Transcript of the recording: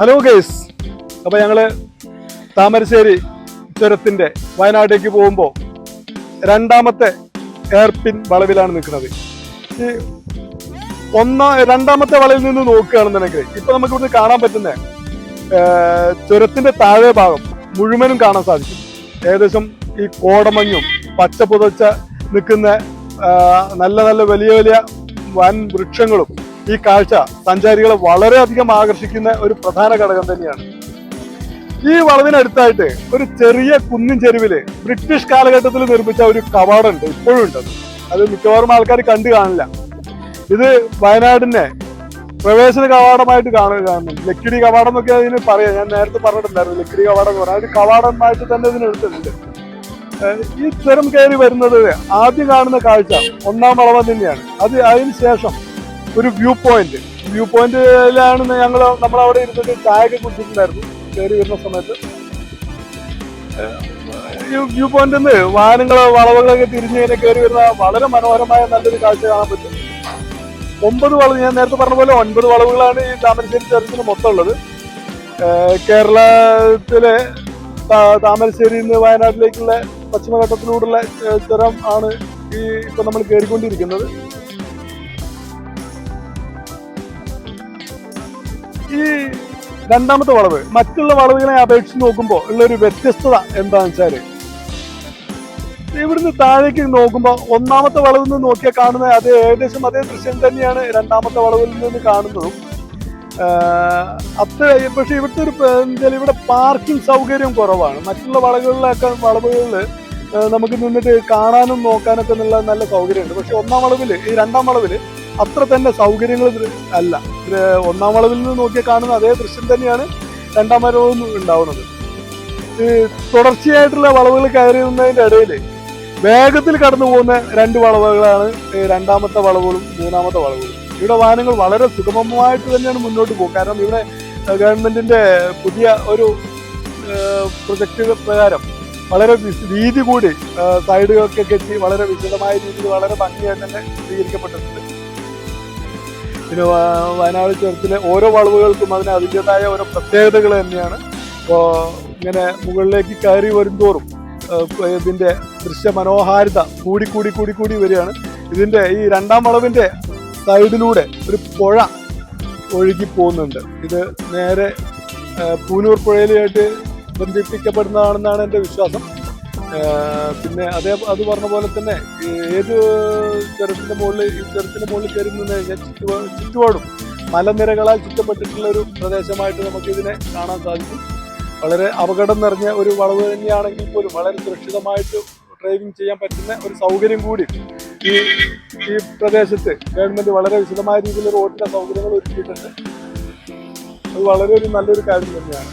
Hello guys. അപ്പൊ ഞങ്ങൾ താമരശ്ശേരി ചുരത്തിന്റെ വയനാട്ടിലേക്ക് പോകുമ്പോൾ രണ്ടാമത്തെ എയർപിൻ വളവിലാണ് നിൽക്കുന്നത്. ഈ ഒന്നാ രണ്ടാമത്തെ വളവിൽ നിന്ന് നോക്കുകയാണെന്നുണ്ടെങ്കിൽ ഇപ്പൊ നമുക്ക് ഇവിടുന്ന് കാണാൻ പറ്റുന്ന ചുരത്തിന്റെ താഴെ ഭാഗം മുഴുവനും കാണാൻ സാധിക്കും. ഏകദേശം ഈ കോടമഞ്ഞും പച്ച പുതച്ച നിൽക്കുന്ന നല്ല നല്ല വലിയ വലിയ വൻ വൃക്ഷങ്ങളും ഈ കാഴ്ച സഞ്ചാരികളെ വളരെയധികം ആകർഷിക്കുന്ന ഒരു പ്രധാന ഘടകം തന്നെയാണ്. ഈ വളവിനടുത്തായിട്ട് ഒരു ചെറിയ കുന്നിൻ ചെരുവിൽ ബ്രിട്ടീഷ് കാലഘട്ടത്തിൽ നിർമ്മിച്ച ഒരു കവാടമുണ്ട് ഇപ്പോഴും ഉണ്ട്. അത്. മിക്കവാറും ആൾക്കാർ കണ്ടു കാണില്ല. ഇത് വയനാടിനെ പ്രവേശന കവാടമായിട്ട് കാണുക കാണുന്നുണ്ട് ലക്കിടി കവാടം എന്നൊക്കെ അതിന് പറയാം. ഞാൻ നേരത്തെ പറഞ്ഞിട്ടുണ്ടായിരുന്നു ലക്കിടി കവാടം എന്ന് പറഞ്ഞാൽ കവാടമായിട്ട് തന്നെ ഇതിന് എടുത്തിട്ടുണ്ട്. ഈ ചുരം കയറി വരുന്നത് ആദ്യം കാണുന്ന കാഴ്ച ഒന്നാം വളവൻ തന്നെയാണ്. അത് അതിന് ശേഷം ഒരു വ്യൂ പോയിന്റ് വ്യൂ പോയിന്റിലാണ് ഞങ്ങൾ നമ്മളവിടെ ഇരുന്നിട്ട് ചായയൊക്കെ കുടിച്ചിട്ടുണ്ടായിരുന്നു. കയറി വരുന്ന സമയത്ത്. ഈ വ്യൂ പോയിന്റിൽ നിന്ന് വാഹനങ്ങളോ വളവുകളൊക്കെ തിരിഞ്ഞ് ഇങ്ങനെ കയറി വരുന്ന വളരെ മനോഹരമായ നല്ലൊരു കാഴ്ച കാണാൻ പറ്റും. ഒമ്പത് വളവ് ഞാൻ നേരത്തെ പറഞ്ഞ പോലെ ഒൻപത് വളവുകളാണ് ഈ താമരശ്ശേരി ചുരത്തിന് മൊത്തം ഉള്ളത്. കേരളത്തിലെ താമരശ്ശേരി നിന്ന് വയനാട്ടിലേക്കുള്ള പശ്ചിമഘട്ടത്തിലൂടെയുള്ള ചുരം ആണ് ഈ ഇപ്പൊ നമ്മൾ കയറിക്കൊണ്ടിരിക്കുന്നത്. ഈ രണ്ടാമത്തെ വളവ് മറ്റുള്ള വളവുകളെ അപേക്ഷിച്ച് നോക്കുമ്പോൾ ഉള്ള ഒരു വ്യത്യസ്തത എന്താണെന്ന് വെച്ചാൽ ഇവിടുന്ന് താഴേക്ക് നോക്കുമ്പോൾ ഒന്നാമത്തെ വളവിൽ നിന്ന് നോക്കിയാൽ കാണുന്ന അതേ ഏകദേശം അതേ ദൃശ്യം തന്നെയാണ് രണ്ടാമത്തെ വളവിൽ നിന്ന് കാണുന്നതും. അത്ര പക്ഷെ ഇവിടുത്തെ ഒരു എന്താ ഇവിടെ പാർക്കിംഗ് സൗകര്യം കുറവാണ്. മറ്റുള്ള വളവുകളിലൊക്കെ വളവുകളിൽ നമുക്ക് നിന്നിട്ട് കാണാനും നോക്കാനൊക്കെ നല്ല നല്ല സൗകര്യമുണ്ട്. പക്ഷെ ഒന്നാം വളവിൽ ഈ രണ്ടാം വളവിൽ അത്ര തന്നെ സൗകര്യങ്ങൾ അല്ല. ഒന്നാം വളവിൽ നിന്ന് നോക്കിയാൽ കാണുന്ന അതേ ദൃശ്യം തന്നെയാണ് രണ്ടാം വരവും ഉണ്ടാവുന്നത്. തുടർച്ചയായിട്ടുള്ള വളവുകൾ കയറുന്നതിന്റെ ഇടയിൽ വേഗത്തിൽ കടന്നു പോകുന്ന രണ്ട് വളവുകളാണ് രണ്ടാമത്തെ വളവുകളും മൂന്നാമത്തെ വളവുകളും. ഇവിടെ വാഹനങ്ങൾ വളരെ സുഗമമായിട്ട് തന്നെയാണ് മുന്നോട്ട് പോകും കാരണം ഇവിടെ ഗവൺമെന്റിന്റെ പുതിയ ഒരു പ്രൊജക്റ്റ് പ്രകാരം വളരെ രീതി കൂടി സൈഡുകൾക്കൊക്കെ കെട്ടി വളരെ വിശദമായ രീതിയിൽ വളരെ ഭംഗിയായിട്ട് തന്നെ സ്വീകരിക്കപ്പെട്ടിട്ടുണ്ട്. പിന്നെ വയനാട് ചുരത്തിലെ ഓരോ വളവുകൾക്കും അതിന് അതിന്റെതായ ഓരോ പ്രത്യേകതകൾ തന്നെയാണ്. ഇപ്പോൾ ഇങ്ങനെ മുകളിലേക്ക് കയറി വരുംതോറും ഇതിന്റെ ദൃശ്യമനോഹാരിത കൂടി കൂടി കൂടി കൂടി വരികയാണ്. ഇതിന്റെ ഈ രണ്ടാം വളവിന്റെ സൈഡിലൂടെ ഒരു പുഴ ഒഴുകി പോകുന്നുണ്ട്. ഇത് നേരെ പൂനൂർ പുഴയിലായിട്ട് ബന്ധിപ്പിക്കപ്പെടുന്നതാണെന്നാണ് എന്റെ വിശ്വാസം. പിന്നെ അതേ അത് പറഞ്ഞ പോലെ തന്നെ ഏത് ചുരത്തിന്റെ മുകളിൽ ഈ ചുരത്തിന്റെ മുകളിൽ കയറി നിന്ന് കഴിഞ്ഞാൽ ചുറ്റുപാ ചുറ്റുപാടും മലനിരകളാൽ ചുറ്റപ്പെട്ടിട്ടുള്ള ഒരു പ്രദേശമായിട്ട് നമുക്കിതിനെ കാണാൻ സാധിക്കും. വളരെ അപകടം നിറഞ്ഞ ഒരു വളവ് തന്നെയാണെങ്കിൽ പോലും വളരെ സുരക്ഷിതമായിട്ട് ഡ്രൈവിംഗ് ചെയ്യാൻ പറ്റുന്ന ഒരു സൗകര്യം കൂടി ഈ ഈ പ്രദേശത്ത് ഗവൺമെന്റ് വളരെ വിശദമായ രീതിയിൽ റോഡിന്റെ സൗകര്യങ്ങൾ ഒരുക്കിയിട്ടുണ്ട്. അത് വളരെ ഒരു നല്ലൊരു കാര്യം തന്നെയാണ്.